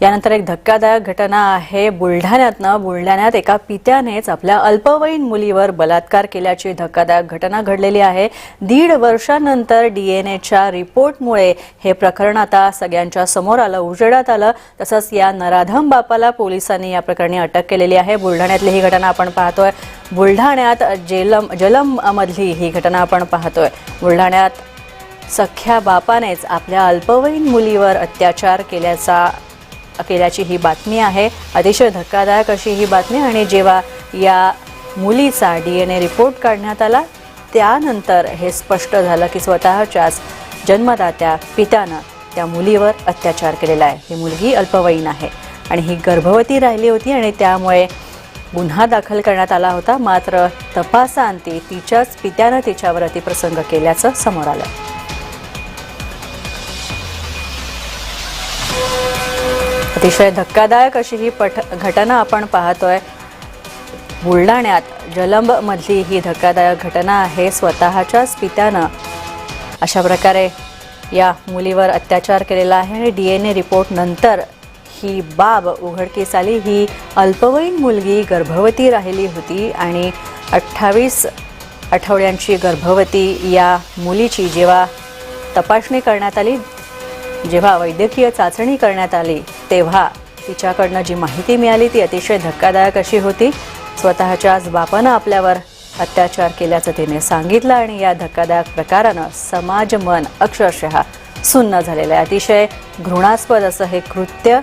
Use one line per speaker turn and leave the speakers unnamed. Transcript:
यानंतर एक धक्कादायक घटना आहे. बुलढाण्यातनं बुलढाण्यात एका पित्यानेच आपल्या अल्पवयीन मुलीवर बलात्कार केल्याची धक्कादायक घटना घडलेली आहे. दीड वर्षानंतर डीएनएच्या रिपोर्टमुळे हे प्रकरण आता सगळ्यांच्या समोर आलं उजेडात आलं. तसंच या नराधम बापाला पोलिसांनी या प्रकरणी अटक केलेली आहे. बुलढाण्यातली ही घटना आपण पाहतोय. बुलढाण्यात जेलम जलम मधली ही घटना आपण पाहतोय. बुलढाण्यात सख्या बापानेच आपल्या अल्पवयीन मुलीवर अत्याचार केल्याचा केल्याची ही बातमी आहे. अतिशय धक्कादायक अशी ही बातमी आणि जेव्हा या मुलीचा डी एन ए रिपोर्ट काढण्यात आला त्यानंतर हे स्पष्ट झालं की स्वतःच्याच जन्मदात्या पित्यानं त्या मुलीवर अत्याचार केलेला आहे. ही मुलगी अल्पवयीन आहे आणि ही गर्भवती राहिली होती आणि त्यामुळे गुन्हा दाखल करण्यात आला होता. मात्र तपासांती तिच्याच पित्यानं तिच्यावर अतिप्रसंग केल्याचं समोर आलं. अतिशय धक्कादायक अशी ही पठ घटना आपण पाहतोय. बुलढाण्यात जलंब मधली ही धक्कादायक घटना आहे. स्वतःच्याच पित्यानं अशा प्रकारे या मुलीवर अत्याचार केलेला आहे आणि डी एन ए रिपोर्ट नंतर ही बाब उघडकीस आली. ही अल्पवयीन मुलगी गर्भवती राहिली होती आणि अठ्ठावीस आठवड्यांची गर्भवती या मुलीची जेव्हा तपासणी करण्यात आली जेव्हा वैद्यकीय चाचणी करण्यात आली तेव्हा तिच्याकडनं जी माहिती मिळाली ती अतिशय धक्कादायक अशी होती. स्वतःच्याच बापानं आपल्यावर अत्याचार केल्याचं तिने सांगितलं आणि या धक्कादायक प्रकारानं समाज मन अक्षरशः सुन्न झालेलं आहे. अतिशय घृणास्पद असं हे कृत्य